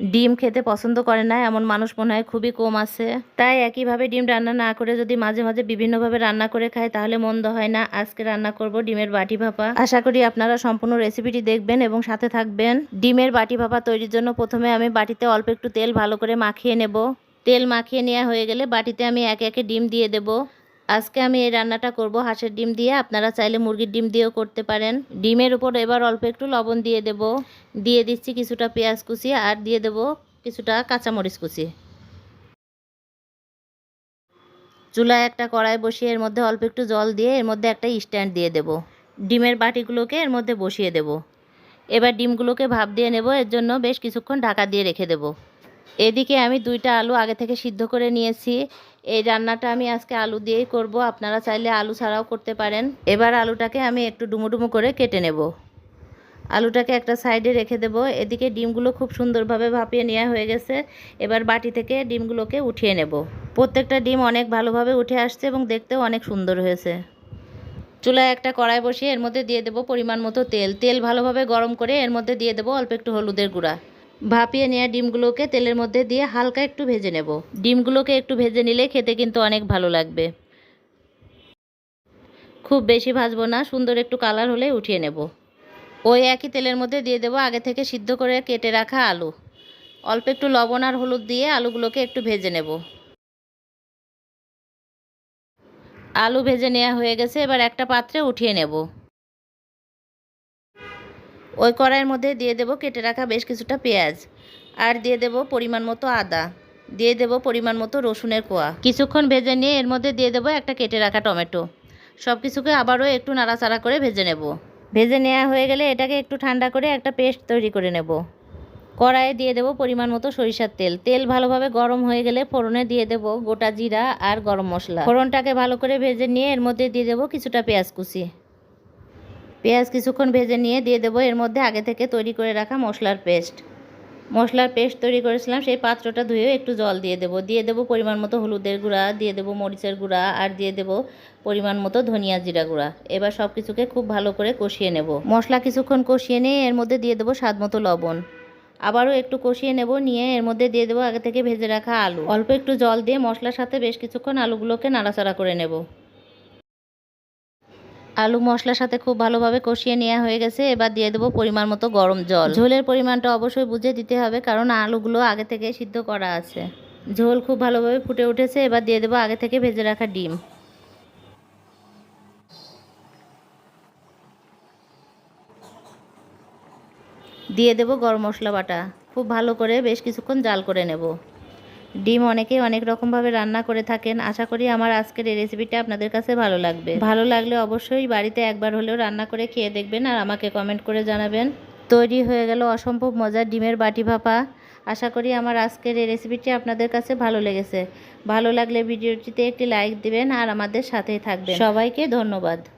ডিম খেতে পছন্দ করে না, এমন মানুষ মনে হয় খুবই কম আছে। তাই একইভাবে ডিম রান্না না করে যদি মাঝে মাঝে বিভিন্নভাবে রান্না করে খায় তাহলে মন্দ হয় না। আজকে রান্না করব ডিমের বাটি ভাপা। আশা করি আপনারা সম্পূর্ণ রেসিপিটি দেখবেন এবং সাথে থাকবেন। ডিমের বাটি ভাপা তৈরির জন্য প্রথমে আমি বাটিতে অল্প একটু তেল ভালো করে মাখিয়ে নেব। তেল মাখিয়ে নেওয়া হয়ে গেলে বাটিতে আমি একে একে ডিম দিয়ে দেব। আজকে আমি এই রান্নাটা করব হাঁসের ডিম দিয়ে। আপনারা চাইলে মুরগির ডিম দিয়েও করতে পারেন। ডিমের উপর এবার অল্প একটু লবণ দিয়ে দেব। দিয়ে দিচ্ছি কিছুটা পেঁয়াজ কুচি আর দিয়ে দেব কিছুটা কাঁচামরিচ কুচি। চুলায় একটা কড়াই বসিয়ে এর মধ্যে অল্প একটু জল দিয়ে এর মধ্যে একটা স্ট্যান্ড দিয়ে দেব। ডিমের বাটিগুলোকে এর মধ্যে বসিয়ে দেব। এবার ডিমগুলোকে ভাপ দিয়ে নেব। এর জন্য বেশ কিছুক্ষণ ঢাকা দিয়ে রেখে দেব। এদিকে আমি দুইটা আলু আগে থেকে সিদ্ধ করে নিয়েছি। এই রান্নাটা আমি আজকে আলু দিয়েই করব। আপনারা চাইলে আলু ছাড়াও করতে পারেন। এবার আলুটাকে আমি একটু ডুমো ডুমো করে কেটে নেব। আলুটাকে একটা সাইডে রেখে দেব। এদিকে ডিমগুলো খুব সুন্দরভাবে ভাপিয়ে নেওয়া হয়ে গেছে। এবার বাটি থেকে ডিমগুলোকে উঠিয়ে নেব। প্রত্যেকটা ডিম অনেক ভালোভাবে উঠে আসছে এবং দেখতেও অনেক সুন্দর হয়েছে। চুলায় একটা কড়াই বসিয়ে এর মধ্যে দিয়ে দেবো পরিমাণ মতো তেল। তেল ভালোভাবে গরম করে এর মধ্যে দিয়ে দেবো অল্প একটু হলুদের গুঁড়া। ভাপিয়ে নেওয়া ডিমগুলোকে তেলের মধ্যে দিয়ে হালকা একটু ভেজে নেব। ডিমগুলোকে একটু ভেজে নিলে খেতে কিন্তু অনেক ভালো লাগবে। খুব বেশি ভাজবো না, সুন্দর একটু কালার হলে উঠিয়ে নেব। ওই একই তেলের মধ্যে দিয়ে দেবো আগে থেকে সিদ্ধ করে কেটে রাখা আলু। অল্প একটু লবণ আর হলুদ দিয়ে আলুগুলোকে একটু ভেজে নেব। আলু ভেজে নেওয়া হয়ে গেছে, এবার একটা পাত্রে উঠিয়ে নেব। ওই কড়াইয়ের মধ্যে দিয়ে দেব কেটে রাখা বেশ কিছুটা পেঁয়াজ। আর দিয়ে দেব পরিমাণ মতো আদা। দিয়ে দেব পরিমাণ মতো রসুনের কোয়া। কিছুক্ষণ ভেজে নিয়ে এর মধ্যে দিয়ে দেব একটা কেটে রাখা টমেটো। সব কিছুকে আবারও একটু নাড়াচাড়া করে ভেজে নেব। ভেজে নেওয়া হয়ে গেলে এটাকে একটু ঠান্ডা করে একটা পেস্ট তৈরি করে নেব। কড়াইয়ে দিয়ে দেব পরিমাণ মতো সরিষার তেল। তেল ভালোভাবে গরম হয়ে গেলে ফোড়নে দিয়ে দেব গোটা জিরা আর গরম মশলা। ফোড়নটাকে ভালো করে ভেজে নিয়ে এর মধ্যে দিয়ে দেব কিছুটা পেঁয়াজ কুচি। পেঁয়াজ কিছুক্ষণ ভেজে নিয়ে দিয়ে দেবো। এর মধ্যে আগে থেকে তৈরি করে রাখা মশলার পেস্ট। মশলার পেস্ট তৈরি করেছিলাম, সেই পাত্রটা ধুয়েও একটু জল দিয়ে দেবো। দিয়ে দেবো পরিমাণ মতো হলুদের গুঁড়া, দিয়ে দেবো মরিচের গুঁড়া, আর দিয়ে দেবো পরিমাণ মতো ধনিয়া জিরা গুঁড়া। এবার সব কিছুকে খুব ভালো করে কষিয়ে নেব। মশলা কিছুক্ষণ কষিয়ে নিয়ে এর মধ্যে দিয়ে দেবো স্বাদ মতো লবণ। আবারও একটু কষিয়ে নেব, নিয়ে এর মধ্যে দিয়ে দেবো আগে থেকে ভেজে রাখা আলু। অল্প একটু জল দিয়ে মশলার সাথে বেশ কিছুক্ষণ আলুগুলোকে নাড়াচাড়া করে নেব। আলু মশলার সাথে খুব ভালোভাবে কষিয়ে নেওয়া হয়ে গেছে। এবার দিয়ে দেবো পরিমাণ মতো গরম জল। ঝোলের পরিমাণটা অবশ্যই বুঝে দিতে হবে, কারণ আলুগুলো আগে থেকে সিদ্ধ করা আছে। ঝোল খুব ভালোভাবে ফুটে উঠেছে, এবার দিয়ে দেবো আগে থেকে ভেজে রাখা ডিম। দিয়ে দেবো গরম মশলা বাটা। খুব ভালো করে বেশ কিছুক্ষণ জাল করে নেব। ডিম অনেকেই অনেক রকমভাবে রান্না করে থাকেন। আশা করি আমার আজকের এই রেসিপিটা আপনাদের কাছে ভালো লাগবে। ভালো লাগলে অবশ্যই বাড়িতে একবার হলেও রান্না করে খেয়ে দেখবেন আর আমাকে কমেন্ট করে জানাবেন। তৈরি হয়ে গেল অসম্ভব মজার ডিমের বাটি ভাপা। আশা করি আমার আজকের এই রেসিপিটি আপনাদের কাছে ভালো লেগেছে। ভালো লাগলে ভিডিওটিতে একটি লাইক দিবেন আর আমাদের সাথেই থাকবেন। সবাইকে ধন্যবাদ।